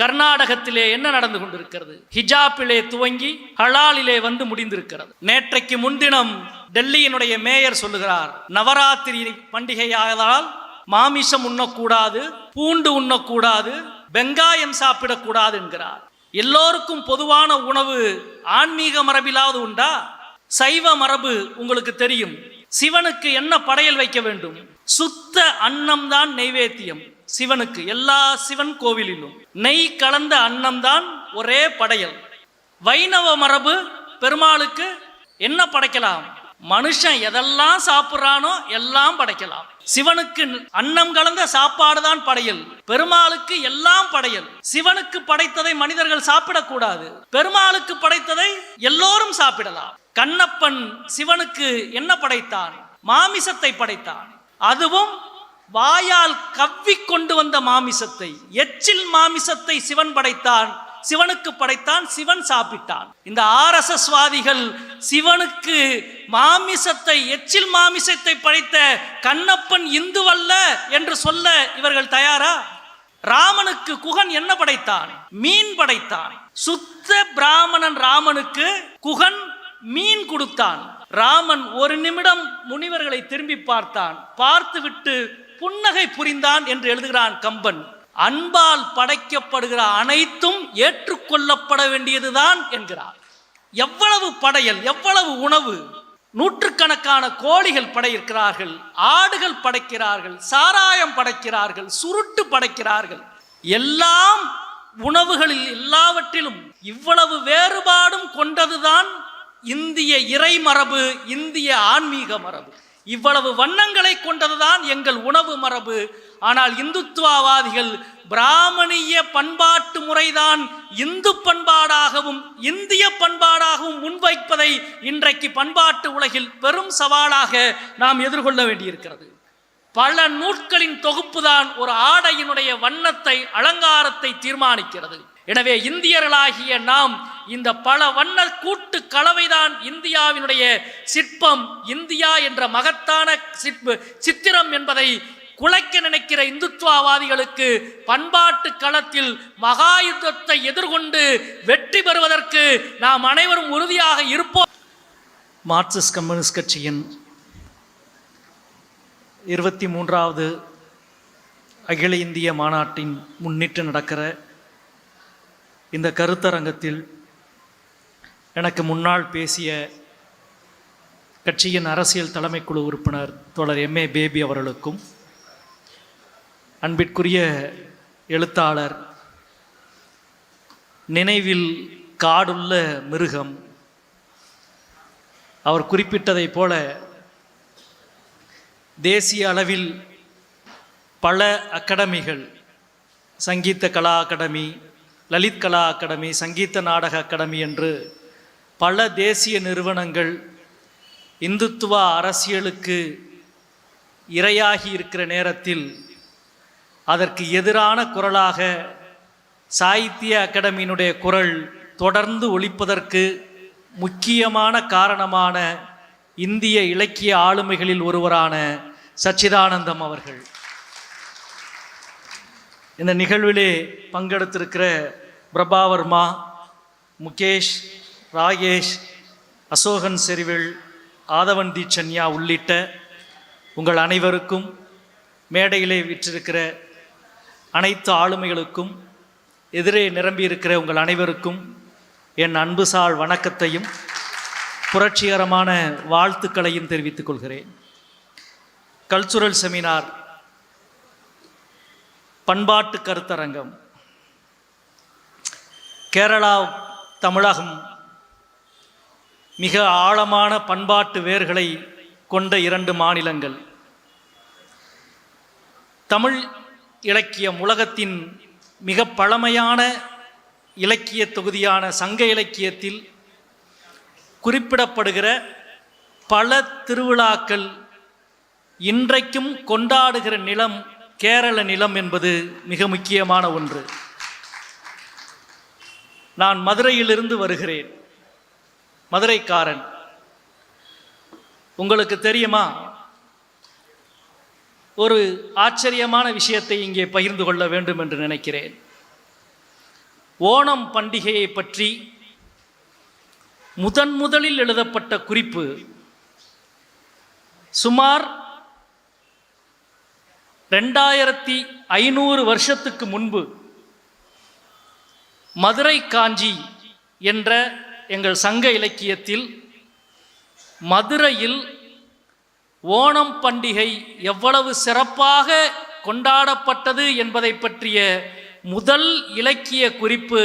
கர்நாடகத்திலே என்ன நடந்து கொண்டிருக்கிறது? ஹிஜாப்பிலே துவங்கி ஹலாலிலே வந்து முடிந்திருக்கிறது. நேற்றைக்கு முன்தினம் டெல்லியினுடைய மேயர் சொல்லுகிறார் நவராத்திரி பண்டிகையாகதால் மாமிசம் உண்ணக்கூடாது பூண்டு உண்ணக்கூடாது வெங்காயம் சாப்பிடக்கூடாது என்கிறார். எல்லோருக்கும் பொதுவான உணவு ஆன்மீக மரபிலாவது உண்டா? சைவ மரபு உங்களுக்கு தெரியும். சிவனுக்கு என்ன படையல் வைக்க வேண்டும்? சுத்த அன்னம் தான் நைவேத்தியம். சிவனுக்கு எல்லா சிவன் கோவிலிலும். நெய் கலந்த அன்னம்தான் ஒரே படையல். வைணவ மரபு பெருமாளுக்கு என்ன படைக்கலாம்? மனுஷன் எதெல்லாம் சாப்பிட்றானோ எல்லாம் படைக்கலாம். சிவனுக்கு அன்னம் கலந்த சாப்பாடு தான் படையல். பெருமாளுக்கு எல்லாம் படையல். சிவனுக்கு படைத்ததை மனிதர்கள் சாப்பிடக்கூடாது. பெருமாளுக்கு படைத்ததை எல்லோரும் சாப்பிடலாம். கண்ணப்பன் சிவனுக்கு என்ன படைத்தான்? மாமிசத்தை படைத்தான். அதுவும் வாயால் கவ்வி கொண்டு வந்த மாமிசத்தை எச்சில் மாமிசத்தை சிவன் படைத்தான் சிவனுக்கு படைத்தான் சிவன் சாப்பிட்டான். இந்த ஆரசஸ்வாதிகள் சிவனுக்கு மாமிசத்தை எச்சில் மாமிசத்தை படைத்த கண்ணப்பன் இந்துவல்ல என்று சொல்ல இவர்கள் தயாரா? ராமனுக்கு குகன் என்ன படைத்தான்? மீன் படைத்தான். சுத்த பிராமணன் ராமனுக்கு குகன் மீன் கொடுத்தான். ராமன் ஒரு நிமிடம் முனிவர்களை திரும்பி பார்த்தான். பார்த்துவிட்டு புன்னகை புரிந்தான் என்று எழுதுகிறான் கம்பன். அன்பால் படைக்கப்படுகிற அனைத்தும் ஏற்றுக்கொள்ளப்பட வேண்டியதுதான் என்கிறார். எவ்வளவு படையல் எவ்வளவு உணவு நூற்றுக்கணக்கான கோழிகள் படைக்கிறார்கள் ஆடுகள் படைக்கிறார்கள் சாராயம் படைக்கிறார்கள் சுருட்டு படைக்கிறார்கள். எல்லாம் உணவுகளில் எல்லாவற்றிலும் இவ்வளவு வேறுபாடும் கொண்டதுதான் இந்திய இறை மரபு இந்திய ஆன்மீக மரபு. இவ்வளவு வண்ணங்களை கொண்டதுதான் எங்கள் உணவு மரபு. ஆனால் இந்துத்துவவாதிகள் பிராமணிய பண்பாட்டு முறைதான் இந்து பண்பாடாகவும் இந்திய பண்பாடாகவும் முன்வைப்பதை இன்றைக்கு பண்பாட்டு உலகில் பெரும் சவாலாக நாம் எதிர்கொள்ள வேண்டியிருக்கிறது. பல நூட்களின் தொகுப்புதான் ஒரு ஆடையினுடைய வண்ணத்தை அலங்காரத்தை தீர்மானிக்கிறது. எனவே இந்தியர்களாகிய நாம் இந்த பல வண்ண கூட்டு கலவைதான் இந்தியாவினுடைய சிற்பம் இந்தியா என்ற மகத்தான சிற்ப சித்திரம் என்பதை குலைக்க நினைக்கிற இந்துத்துவவாதிகளுக்கு பண்பாட்டு களத்தில் மகா யுத்தத்தை எதிர்கொண்டு வெற்றி பெறுவதற்கு நாம் அனைவரும் உறுதியாக இருப்போம். மார்க்சிஸ்ட் கம்யூனிஸ்ட் கட்சியின் இருபத்தி மூன்றாவது அகில இந்திய மாநாட்டின் முன்னிட்டு நடக்கிற இந்த கருத்தரங்கத்தில் எனக்கு முன்னால் பேசிய கட்சியின் அரசியல் தலைமைக்குழு உறுப்பினர் தோழர் எம்ஏ பேபி அவர்களுக்கும் அன்பிற்குரிய எழுத்தாளர் நினைவில் காடுள்ள மிருகம் அவர் குறிப்பிட்டதைப் போல தேசிய அளவில் பல அகாடமிகள் Sangeetha Kala Academy Lalit Kala Academy Sangeetha Nataka Academy என்று பல தேசிய நிறுவனங்கள் இந்துத்துவ அரசியலுக்கு இரையாகி இருக்கிற நேரத்தில் அதற்கு எதிரான குரலாக சாகித்ய அகாடமியினுடைய குரல் தொடர்ந்து ஒழிப்பதற்கு முக்கியமான காரணமான இந்திய இலக்கிய ஆளுமைகளில் ஒருவரான சச்சிதானந்தம் அவர்கள். இந்த நிகழ்விலே பங்கெடுத்திருக்கிற பிரபாவர்மா முகேஷ் ராகேஷ் அசோகன் செறிவில் ஆதவன் தீச்சன்யா உள்ளிட்ட உங்கள் அனைவருக்கும் மேடையிலே விற்றிருக்கிற அனைத்து ஆளுமைகளுக்கும் எதிரே நிரம்பியிருக்கிற உங்கள் அனைவருக்கும் என் அன்புசால் வணக்கத்தையும் புரட்சிகரமான வாழ்த்துக்களையும் தெரிவித்துக் கொள்கிறேன். கல்ச்சுரல் செமினார் பண்பாட்டு கருத்தரங்கம். கேரளா தமிழகம் மிக ஆழமான பண்பாட்டு வேர்களை கொண்ட இரண்டு மாநிலங்கள். தமிழ் இலக்கியம் உலகத்தின் மிக பழமையான இலக்கிய தொகுதியான சங்க இலக்கியத்தில் குறிப்பிடப்படுகிற பல திருவிழாக்கள் இன்றைக்கும் கொண்டாடுகிற நிலம் கேரள நிலம் என்பது மிக முக்கியமான ஒன்று. நான் மதுரையிலிருந்து வருகிறேன். மதுரைக்காரன். உங்களுக்கு தெரியுமா? ஒரு ஆச்சரியமான விஷயத்தை இங்கே பகிர்ந்து கொள்ள வேண்டும் என்று நினைக்கிறேன். ஓணம் பண்டிகையை பற்றி முதன் முதலில் எழுதப்பட்ட குறிப்பு சுமார் ரெண்டாயிரத்தி ஐநூறு வருஷத்துக்கு முன்பு மதுரை காஞ்சி என்ற எங்கள் சங்க இலக்கியத்தில் மதுரையில் ஓணம் பண்டிகை எவ்வளவு சிறப்பாக கொண்டாடப்பட்டது என்பதை பற்றிய முதல் இலக்கிய குறிப்பு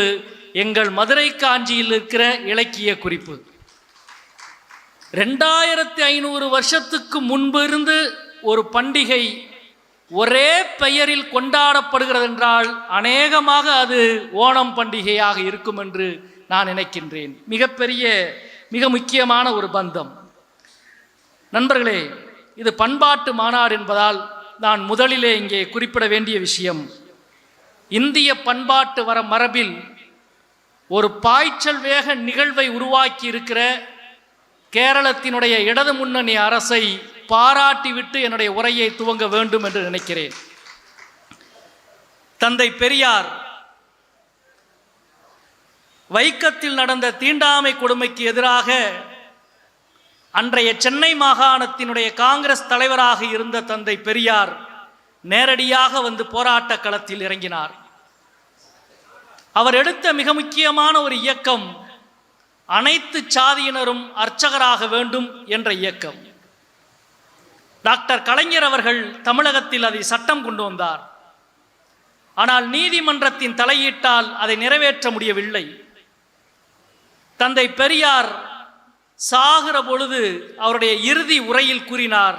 எங்கள் மதுரை காஞ்சியில் இருக்கிற இலக்கிய குறிப்பு. ரெண்டாயிரத்தி ஐநூறு வருஷத்துக்கு முன்பு இருந்து ஒரு பண்டிகை ஒரே பெயரில் கொண்டாடப்படுகிறது என்றால் அநேகமாக அது ஓணம் பண்டிகையாக இருக்கும் என்று நான் நினைக்கின்றேன். மிகப்பெரிய மிக முக்கியமான ஒரு பந்தம். நண்பர்களே இது பண்பாட்டு மாநாடு என்பதால் நான் முதலிலே இங்கே குறிப்பிட வேண்டிய விஷயம். இந்திய பண்பாட்டு வர மரபில் ஒரு பாய்ச்சல் வேக நிகழ்வை உருவாக்கி இருக்கிற கேரளத்தினுடைய இடது முன்னணி அரசை பாராட்டிவிட்டு என்னுடைய உரையை துவங்க வேண்டும் என்று நினைக்கிறேன். தந்தை பெரியார் வைக்கத்தில் நடந்த தீண்டாமை கொடுமைக்கு எதிராக அன்றைய சென்னை மாகாணத்தினுடைய காங்கிரஸ் தலைவராக இருந்த தந்தை பெரியார் நேரடியாக வந்து போராட்ட களத்தில் இறங்கினார். அவர் எடுத்த மிக முக்கியமான ஒரு இயக்கம் அனைத்து சாதியினரும் அர்ச்சகராக வேண்டும் என்ற இயக்கம். டாக்டர் கலைஞர் அவர்கள் தமிழகத்தில் அதை சட்டம் கொண்டு வந்தார். ஆனால் நீதிமன்றத்தின் தலையீட்டால் அதை நிறைவேற்ற முடியவில்லை. தந்தை பெரியார் சாகிற பொழுது அவருடைய இறுதி உரையில் கூறினார்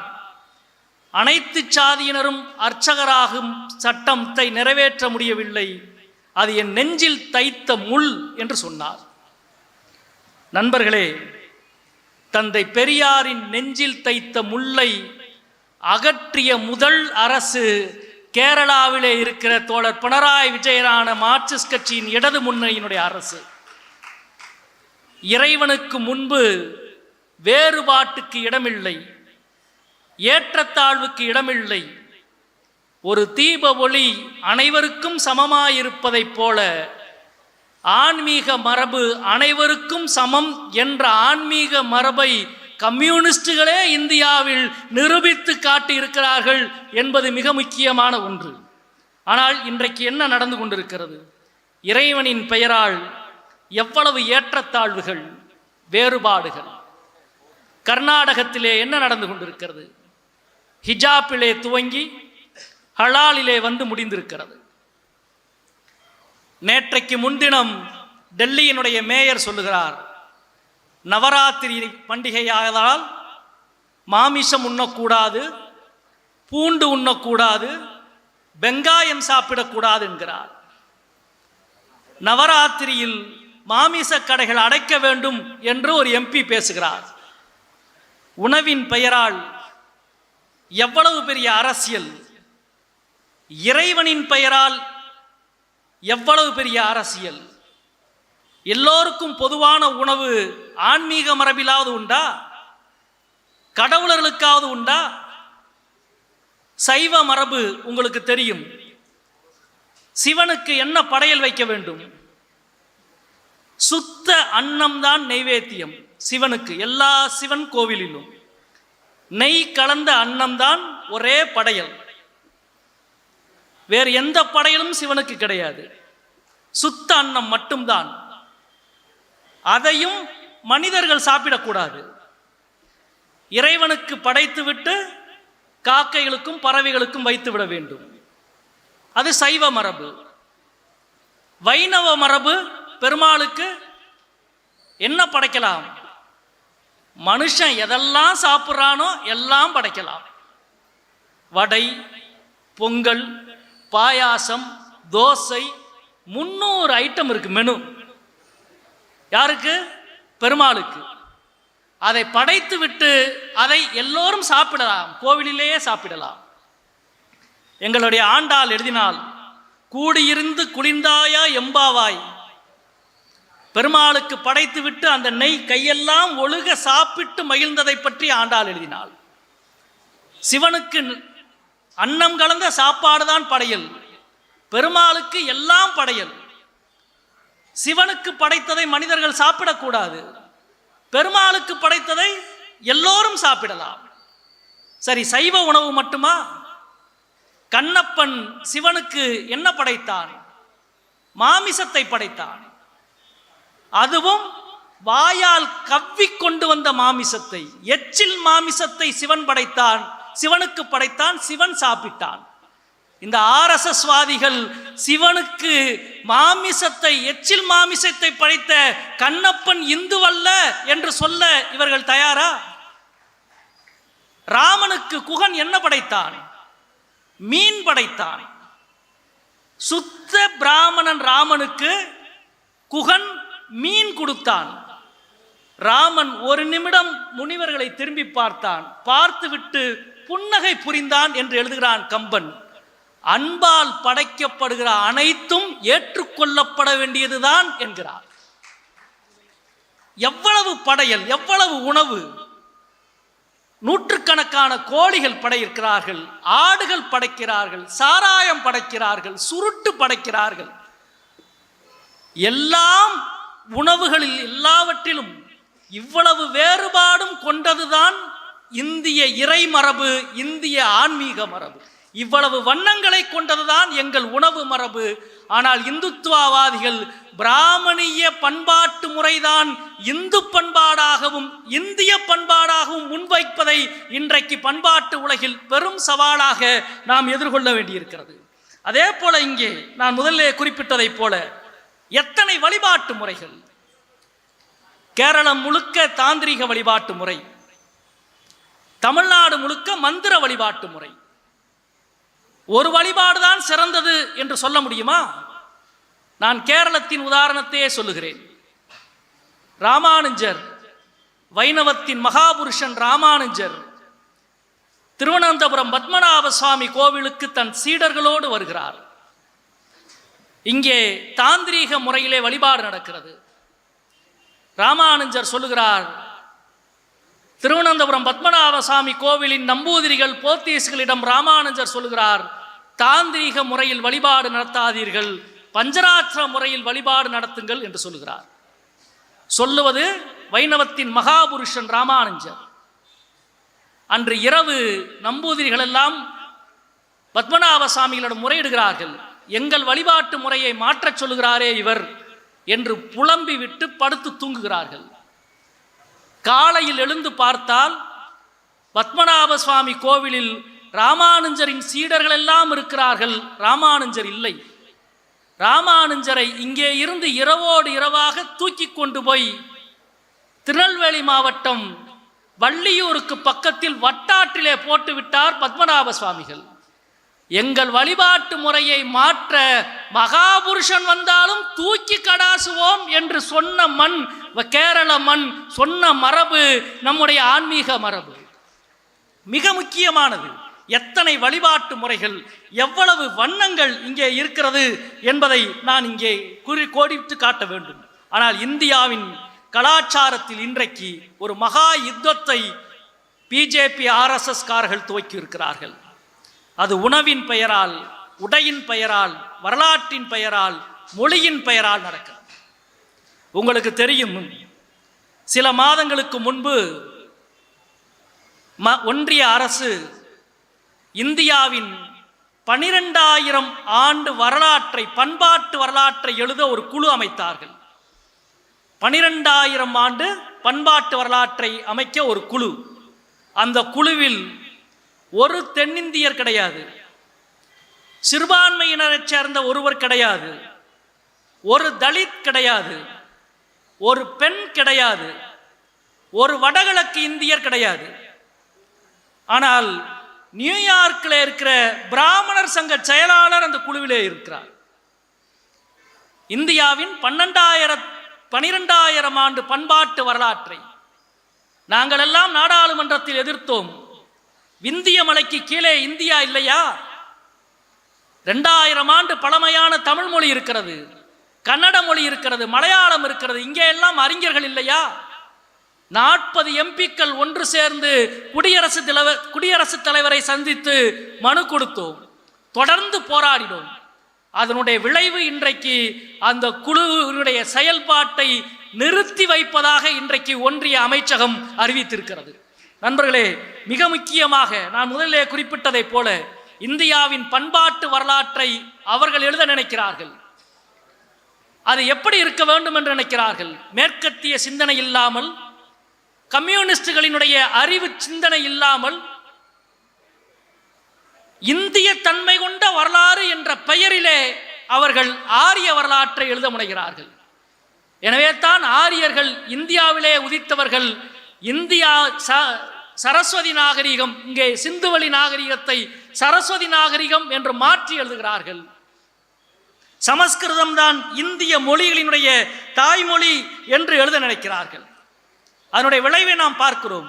அனைத்து சாதியினரும் அர்ச்சகராகும் சட்டத்தை நிறைவேற்ற முடியவில்லை. அது என் நெஞ்சில் தைத்த முள் என்று சொன்னார். நண்பர்களே தந்தை பெரியாரின் நெஞ்சில் தைத்த முல்லை அகற்றிய முதல் அரசு கேரளாவிலே இருக்கிற தோழர் பினராயி விஜயனான மார்க்சிஸ்ட் கட்சியின் இடது முன்னணியினுடைய அரசு. இறைவனுக்கு முன்பு வேறுபாட்டுக்கு இடமில்லை ஏற்றத்தாழ்வுக்கு இடமில்லை ஒரு தீப ஒளி அனைவருக்கும் சமமாயிருப்பதைப் போல ஆன்மீக மரபு அனைவருக்கும் சமம் என்ற ஆன்மீக மரபை கம்யூனிஸ்டுகளே இந்தியாவில் நிரூபித்து காட்டியிருக்கிறார்கள் என்பது மிக முக்கியமான ஒன்று. ஆனால் இன்றைக்கு என்ன நடந்து கொண்டிருக்கிறது? இறைவனின் பெயரால் எவ்வளவு ஏற்றத்தாழ்வுகள் வேறுபாடுகள்? கர்நாடகத்திலே என்ன நடந்து கொண்டிருக்கிறது? ஹிஜாப்பிலே துவங்கி ஹலாலிலே வந்து முடிந்திருக்கிறது. நேற்றைக்கு முன்தினம் டெல்லியினுடைய மேயர் சொல்லுகிறார் நவராத்திரி பண்டிகையாகதால் மாமிசம் உண்ணக்கூடாது பூண்டு உண்ணக்கூடாது வெங்காயம் சாப்பிடக்கூடாது என்கிறார் நவராத்திரியில் மாமிச கடைகள் அடைக்க வேண்டும் என்று ஒரு எம்பி பேசுகிறார். உணவின் பெயரால் எவ்வளவு பெரிய அரசியல்? இறைவனின் பெயரால் எவ்வளவு பெரிய அரசியல்? எல்லோருக்கும் பொதுவான உணவு ஆன்மீக மரபிலாவது உண்டா? கடவுளர்களுக்காவது உண்டா? சைவ மரபு உங்களுக்கு தெரியும். சிவனுக்கு என்ன படையல் வைக்க வேண்டும்? சுத்த அன்னம்தான் நெய்வேத்தியம் சிவனுக்கு எல்லா சிவன் கோவிலிலும். நெய் கலந்த அன்னம்தான் ஒரே படையல். வேறு எந்த படையலும் சிவனுக்கு கிடையாது. சுத்த அன்னம் மட்டும்தான். அதையும் மனிதர்கள் சாப்பிடக்கூடாது. இறைவனுக்கு படைத்துவிட்டு காக்கைகளுக்கும் பறவைகளுக்கும் வைத்து விட வேண்டும். அது சைவ மரபு. வைணவ மரபு பெருமாளுக்கு என்ன படைக்கலாம்? மனுஷன் எதெல்லாம் சாப்பிட்றானோ எல்லாம் படைக்கலாம். வடை பொங்கல் பாயாசம் தோசை முந்நூறு ஐட்டம் இருக்கு மெனு யாருக்கு? பெருமாளுக்கு. அதை படைத்து விட்டு அதை எல்லோரும் சாப்பிடலாம் கோவிலிலேயே சாப்பிடலாம். எங்களுடைய ஆண்டாள் எழுதினால் கூடியிருந்து குளிர்ந்தாயா எம்பாவாய்? பெருமாளுக்கு படைத்து விட்டு அந்த நெய் கையெல்லாம் ஒழுக சாப்பிட்டு மகிழ்ந்ததை பற்றி ஆண்டாள் எழுதினாள். சிவனுக்கு அன்னம் கலந்த சாப்பாடு தான் படையல். பெருமாளுக்கு எல்லாம் படையல். சிவனுக்கு படைத்ததை மனிதர்கள் சாப்பிடக்கூடாது. பெருமாளுக்கு படைத்ததை எல்லோரும் சாப்பிடலாம். சரி சைவ உணவு மட்டுமா? கண்ணப்பன் சிவனுக்கு என்ன படைத்தான்? மாமிசத்தை படைத்தான். அதுவும் வாயால் கவ்வி கொண்டு வந்த மாமிசத்தை எச்சில் மாமிசத்தை சிவன் படைத்தான் சிவனுக்கு படைத்தான் சிவன் சாப்பிட்டான். இந்த ஆர்எஸ்எஸ்வாதிகள் சிவனுக்கு மாமிசத்தை எச்சில் மாமிசத்தை படைத்த கண்ணப்பன் இந்துவல்ல என்று சொல்ல இவர்கள் தயாரா? ராமனுக்கு குகன் என்ன படைத்தான்? மீன் படைத்தான். சுத்த பிராமணன் ராமனுக்கு குகன் மீன் கொடுத்தான். ராமன் ஒரு நிமிடம் முனிவர்களை திரும்பி பார்த்தான். பார்த்துவிட்டு புன்னகை புரிந்தான் என்று எழுதுகிறான் கம்பன். அன்பால் படைக்கப்படுகிற அனைத்தும் ஏற்றுக்கொள்ளப்பட வேண்டியதுதான் என்கிறார். எவ்வளவு படையல் எவ்வளவு உணவு நூற்றுக்கணக்கான கோழிகள் படைக்கிறார்கள் ஆடுகள் படைக்கிறார்கள் சாராயம் படைக்கிறார்கள் சுருட்டு படைக்கிறார்கள். எல்லாம் உணவுகளில் எல்லாவற்றிலும் இவ்வளவு வேறுபாடும் கொண்டதுதான் இந்திய இறை மரபு இந்திய ஆன்மீக மரபு. இவ்வளவு வண்ணங்களை கொண்டதுதான் எங்கள் உணவு மரபு. ஆனால் இந்துத்துவவாதிகள் பிராமணிய பண்பாட்டு முறைதான் இந்து பண்பாடாகவும் இந்திய பண்பாடாகவும் முன்வைப்பதை இன்றைக்கு பண்பாட்டு உலகில் பெரும் சவாலாக நாம் எதிர்கொள்ள வேண்டியிருக்கிறது. அதே போல இங்கே நான் முதல்ல குறிப்பிட்டதைப் போல எத்தனை வழிபாட்டு முறைகள்? கேரளம் முழுக்க தாந்திரிக வழிபாட்டு முறை. தமிழ்நாடு முழுக்க மந்திர வழிபாட்டு முறை. ஒரு வழிபாடுதான் சிறந்தது என்று சொல்ல முடியுமா? நான் கேரளத்தின் உதாரணத்தையே சொல்லுகிறேன். ராமானுஜர் வைணவத்தின் மகாபுருஷன் ராமானுஜர் திருவனந்தபுரம் பத்மநாப சுவாமி கோவிலுக்கு தன் சீடர்களோடு வருகிறார். இங்கே தாந்திரீக முறையிலே வழிபாடு நடக்கிறது. ராமானுஜர் சொல்லுகிறார் திருவனந்தபுரம் பத்மநாப சுவாமி கோவிலின் நம்பூதிரிகள் போர்த்தீஸ்களிடம் ராமானுஜர் சொல்லுகிறார் தாந்திரீக முறையில் வழிபாடு நடத்தாதீர்கள் பஞ்சராத்திர முறையில் வழிபாடு நடத்துங்கள் என்று சொல்லுகிறார். சொல்லுவது வைணவத்தின் மகாபுருஷன் ராமானுஜர். அன்று இரவு நம்பூதிரிகள் எல்லாம் பத்மநாப சாமிகளிடம் முறையிடுகிறார்கள். எங்கள் வழிபாட்டு முறையை மாற்றச் சொல்லுகிறாரே இவர் என்று புலம்பி விட்டு படுத்து தூங்குகிறார்கள். காலையில் எழுந்து பார்த்தால் பத்மநாப சுவாமி கோவிலில் ராமானுஜரின் சீடர்கள் எல்லாம் இருக்கிறார்கள். ராமானுஜர் இல்லை. ராமானுஜரை இங்கே இருந்து இரவோடு இரவாக தூக்கி கொண்டு போய் திருநெல்வேலி மாவட்டம் வள்ளியூருக்கு பக்கத்தில் வட்டாற்றிலே போட்டுவிட்டார் பத்மநாப சுவாமிகள். எங்கள் வழிபாட்டு முறையை மாற்ற மகாபுருஷன் வந்தாலும் தூக்கி கடாசுவோம் என்று சொன்ன மண் கேரள மண் சொன்ன மரபு நம்முடைய ஆன்மீக மரபு. மிக முக்கியமானது. எத்தனை வழிபாட்டு முறைகள் எவ்வளவு வண்ணங்கள் இங்கே இருக்கிறது என்பதை நான் இங்கே குறி கோடிட்டு காட்ட வேண்டும். ஆனால் இந்தியாவின் கலாச்சாரத்தில் இன்றைக்கு ஒரு மகா யுத்தத்தை பிஜேபி ஆர்எஸ்எஸ் கார்கள் துவக்கி இருக்கிறார்கள் அது உணவின் பெயரால் உடையின் பெயரால் வரலாற்றின் பெயரால் மொழியின் பெயரால் நடக்கிறது. உங்களுக்கு தெரியும் சில மாதங்களுக்கு முன்பு ம ஒன்றிய அரசு இந்தியாவின் பனிரெண்டாயிரம் ஆண்டு வரலாற்றை பண்பாட்டு வரலாற்றை எழுத ஒரு குழு அமைத்தார்கள். பனிரெண்டாயிரம் ஆண்டு பண்பாட்டு வரலாற்றை அமைக்க ஒரு குழு. அந்த குழுவில் ஒரு தென்னிந்தியர் கிடையாது. சிறுபான்மையினரைச் சேர்ந்த ஒருவர் கிடையாது. ஒரு தலித் கிடையாது. ஒரு பெண் கிடையாது. ஒரு வடகிழக்கு இந்தியர் கிடையாது. ஆனால் நியூயார்க்கில் இருக்கிற பிராமணர் சங்க செயலாளர் அந்த குழுவிலே இருக்கிறார். இந்தியாவின் பன்னெண்டாயிரம் பனிரெண்டாயிரம் ஆண்டு பண்பாட்டு வரலாற்றை நாங்கள் எல்லாம் நாடாளுமன்றத்தில் எதிர்த்தோம். விந்திய மலைக்கு கீழே இந்தியா இல்லையா? ரெண்டாயிரம் ஆண்டு பழமையான தமிழ் மொழி இருக்கிறது கன்னட மொழி இருக்கிறது மலையாளம் இருக்கிறது இங்கே எல்லாம் அறிஞர்கள் இல்லையா? நாற்பது எம்பிக்கள் ஒன்று சேர்ந்து குடியரசு தலைவர் குடியரசுத் தலைவரை சந்தித்து மனு கொடுத்தோம். தொடர்ந்து போராடினோம். அதனுடைய விளைவு இன்றைக்கு அந்த குழுவினுடைய செயல்பாட்டை நிறுத்தி வைப்பதாக இன்றைக்கு ஒன்றிய அமைச்சகம் அறிவித்திருக்கிறது. நண்பர்களே மிக முக்கியமாக நான் முதலிலே குறிப்பிட்டதைப் போல இந்தியாவின் பண்பாட்டு வரலாற்றை அவர்கள் எழுத நினைக்கிறார்கள். அது எப்படி இருக்க வேண்டும் என்று நினைக்கிறார்கள்? மேற்கத்திய சிந்தனை இல்லாமல் கம்யூனிஸ்டுகளினுடைய அறிவு சிந்தனை இல்லாமல் இந்திய தன்மை கொண்ட வரலாறு என்ற பெயரிலே அவர்கள் ஆரிய வரலாற்றை எழுத முனைகிறார்கள். எனவே தான் ஆரியர்கள் இந்தியாவிலே உதித்தவர்கள். இந்தியா ச சரஸ்வதி நாகரிகம் இங்கே சிந்துவெளி நாகரிகத்தை சரஸ்வதி நாகரிகம் என்று மாற்றி எழுதுகிறார்கள். சமஸ்கிருதம் தான் இந்திய மொழிகளினுடைய தாய்மொழி என்று எழுத நினைக்கிறார்கள். அதனுடைய விளைவை நாம் பார்க்கிறோம்.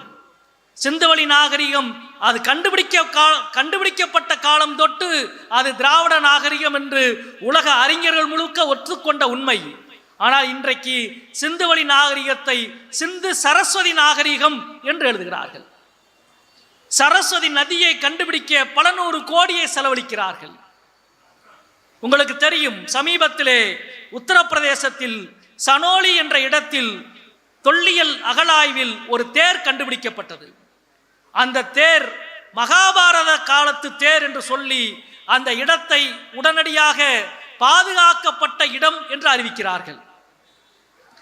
சிந்துவழி நாகரிகம் அது கண்டுபிடிக்க கா கண்டுபிடிக்கப்பட்ட காலம் தொட்டு அது திராவிட நாகரிகம் என்று உலக அறிஞர்கள் முழுக்க ஒற்றுக்கொண்ட உண்மை. ஆனால் இன்றைக்கு சிந்துவழி நாகரிகத்தை சிந்து சரஸ்வதி நாகரிகம் என்று எழுதுகிறார்கள். சரஸ்வதி நதியை கண்டுபிடிக்க பல நூறு கோடியை செலவழிக்கிறார்கள். உங்களுக்கு தெரியும் சமீபத்திலே உத்தரப்பிரதேசத்தில் சனோலி என்ற இடத்தில் தொல்லியல் அகழாய்வில் ஒரு தேர் கண்டுபிடிக்கப்பட்டது. அந்த தேர் மகாபாரத காலத்து தேர் என்று சொல்லி அந்த இடத்தை உடனடியாக பாதுகாக்கப்பட்ட இடம் என்று அறிவிக்கிறார்கள்.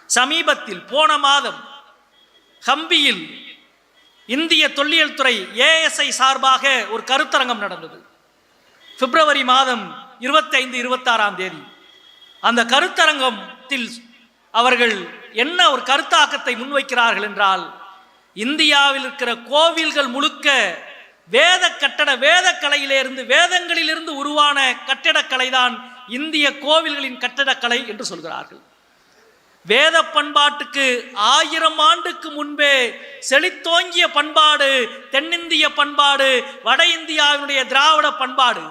சமீபத்தில் போன மாதம் ஹம்பியில் இந்திய தொல்லியல் துறை ஏஎஸ்ஐ சார்பாக ஒரு கருத்தரங்கம் நடந்தது. பிப்ரவரி மாதம் இருபத்தைந்து இருபத்தாறாம் தேதி. அந்த கருத்தரங்கத்தில் அவர்கள் என்ன ஒரு கருத்தாக்கத்தை முன்வைக்கிறார்கள் என்றால் இந்தியாவில் இருக்கிற கோவில்கள் முழுக்க வேத கட்டட வேத கலையிலிருந்து வேதங்களிலிருந்து உருவான கட்டிடக்கலை தான் இந்திய கோவில்களின் கட்டிடக்கலை என்று சொல்கிறார்கள். வேத பண்பாட்டுக்கு ஆயிரம் ஆண்டுக்கு முன்பே செழித்தோங்கிய பண்பாடு தென்னிந்திய பண்பாடு வட இந்தியாவினுடைய திராவிட பண்பாடு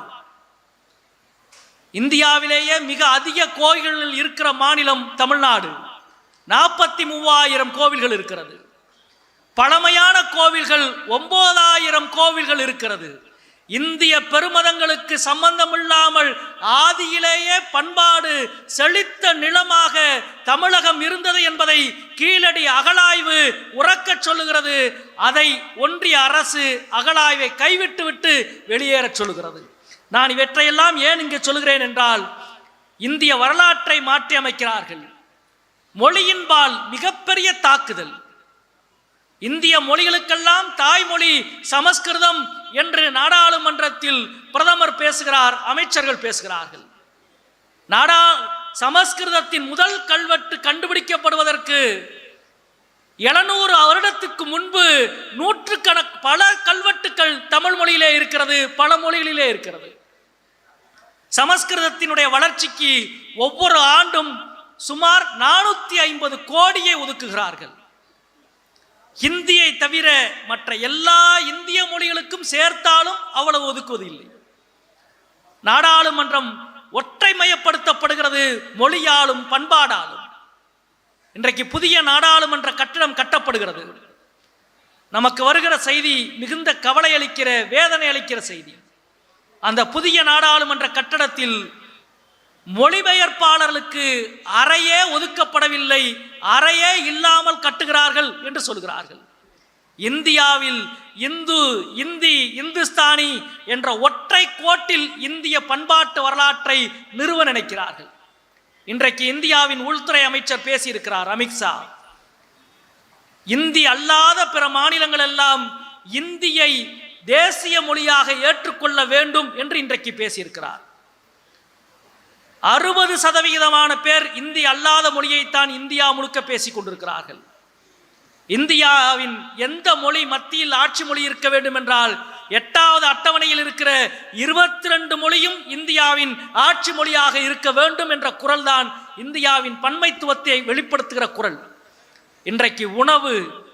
இந்தியாவிலேயே மிக அதிக கோயில்கள் இருக்கிற மாநிலம் தமிழ்நாடு. நாற்பத்தி மூவாயிரம் கோவில்கள் இருக்கிறது. பழமையான கோவில்கள் ஒன்பதாயிரம் கோவில்கள் இருக்கிறது. இந்திய பெருமதங்களுக்கு சம்பந்தமில்லாமல் ஆதியிலேயே பண்பாடு செழித்த நிலமாக தமிழகம் இருந்தது என்பதை கீழடி அகழாய்வு உறக்கச் சொல்லுகிறது. அதை ஒன்றிய அரசு அகழாய்வை கைவிட்டுவிட்டு வெளியேறச் சொல்லுகிறது. நான் இவற்றையெல்லாம் ஏன் இங்கே சொல்கிறேன் என்றால் இந்திய வரலாற்றை மாற்றி அமைக்கிறார்கள். மொழியின்பால் மிகப்பெரிய தாக்குதல். இந்திய மொழிகளுக்கெல்லாம் தாய்மொழி சமஸ்கிருதம் என்று நாடாளுமன்றத்தில் பிரதமர் பேசுகிறார் அமைச்சர்கள் பேசுகிறார்கள். நாடா சமஸ்கிருதத்தின் முதல் கல்வெட்டு கண்டுபிடிக்கப்படுவதற்கு எழுநூறு வருடத்துக்கு முன்பு நூற்றுக்கணக்கு பல கல்வெட்டுக்கள் தமிழ் மொழியிலே இருக்கிறது பல மொழிகளிலே இருக்கிறது. சமஸ்கிருதத்தினுடைய வளர்ச்சிக்கு ஒவ்வொரு ஆண்டும் சுமார் நானூத்தி ஐம்பது கோடியை ஒதுக்குகிறார்கள். ஹிந்தியை தவிர மற்ற எல்லா இந்திய மொழிகளுக்கும் சேர்த்தாலும் அவ்வளவு ஒதுக்குவது இல்லை நாடாளுமன்றம் ஒற்றைமயப்படுத்தப்படுகிறது மொழியாலும் பண்பாடாலும். இன்றைக்கு புதிய நாடாளுமன்ற கட்டிடம் கட்டப்படுகிறது. நமக்கு வருகிற செய்தி மிகுந்த கவலை அளிக்கிற வேதனை அளிக்கிற செய்தி. அந்த புதிய நாடாளுமன்ற கட்டடத்தில் மொழிபெயர்ப்பாளர்களுக்கு அறையே ஒதுக்கப்படவில்லை அறையே இல்லாமல் கட்டுகிறார்கள் என்று சொல்கிறார்கள். இந்தியாவில் இந்து இந்தி இந்துஸ்தானி என்ற ஒற்றை கோட்டில் இந்திய பண்பாட்டு வரலாற்றை நிறுவ நினைக்கிறார்கள். இன்றைக்கு இந்தியாவின் உள்துறை அமைச்சர் பேசியிருக்கிறார் அமித்ஷா இந்தி அல்லாத பிற மாநிலங்கள் எல்லாம் இந்தியை தேசிய மொழியாக ஏற்றுக்கொள்ள வேண்டும் என்று இன்றைக்கு பேசியிருக்கிறார். அறுபது சதவிகிதமான பேர் இந்தி அல்லாத மொழியைத்தான் இந்தியா முழுக்க பேசிக் கொண்டிருக்கிறார்கள். இந்தியாவின் எந்த மொழி மத்தியில் ஆட்சி மொழி இருக்க வேண்டும் என்றால் எட்டாவது அட்டவணையில் இருக்கிற இருபத்தி ரெண்டு மொழியும் இந்தியாவின் ஆட்சி மொழியாக இருக்க வேண்டும் என்ற குரல் தான் இந்தியாவின் பன்மைத்துவத்தை வெளிப்படுத்துகிற குரல். இன்றைக்கு உணவு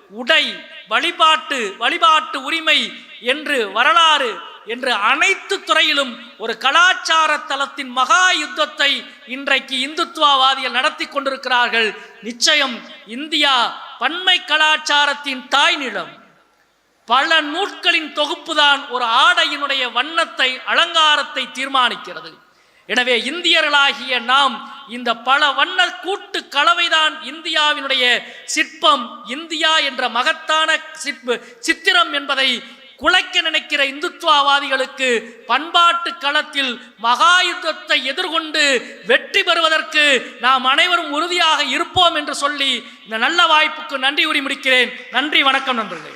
உடை வழிபாட்டு வழிபாட்டு உரிமை என்று வரலாறு என்று அனைத்து துறையிலும் ஒரு கலாச்சார தளத்தின் மகா யுத்தத்தை இன்றைக்கு இந்துத்துவவாதிகள் நடத்தி கொண்டிருக்கிறார்கள். நிச்சயம் இந்தியா பன்மை கலாச்சாரத்தின் தாய் நிலம். பல நூட்களின் தொகுப்புதான் ஒரு ஆடையினுடைய வண்ணத்தை அலங்காரத்தை தீர்மானிக்கிறது. எனவே இந்தியர்களாகிய நாம் இந்த பல வண்ண கூட்டு கலவைதான் இந்தியாவினுடைய சிற்பம். இந்தியா என்ற மகத்தான சிற்ப சித்திரம் என்பதை குலைக்க நினைக்கிற இந்துத்துவவாதிகளுக்கு பண்பாட்டு களத்தில் மகா யுத்தத்தை எதிர்கொண்டு வெற்றி பெறுவதற்கு நாம் அனைவரும் உறுதியாக இருப்போம் என்று சொல்லி இந்த நல்ல வாய்ப்புக்கு நன்றி கூறி முடிக்கிறேன். நன்றி வணக்கம் நண்பர்களே.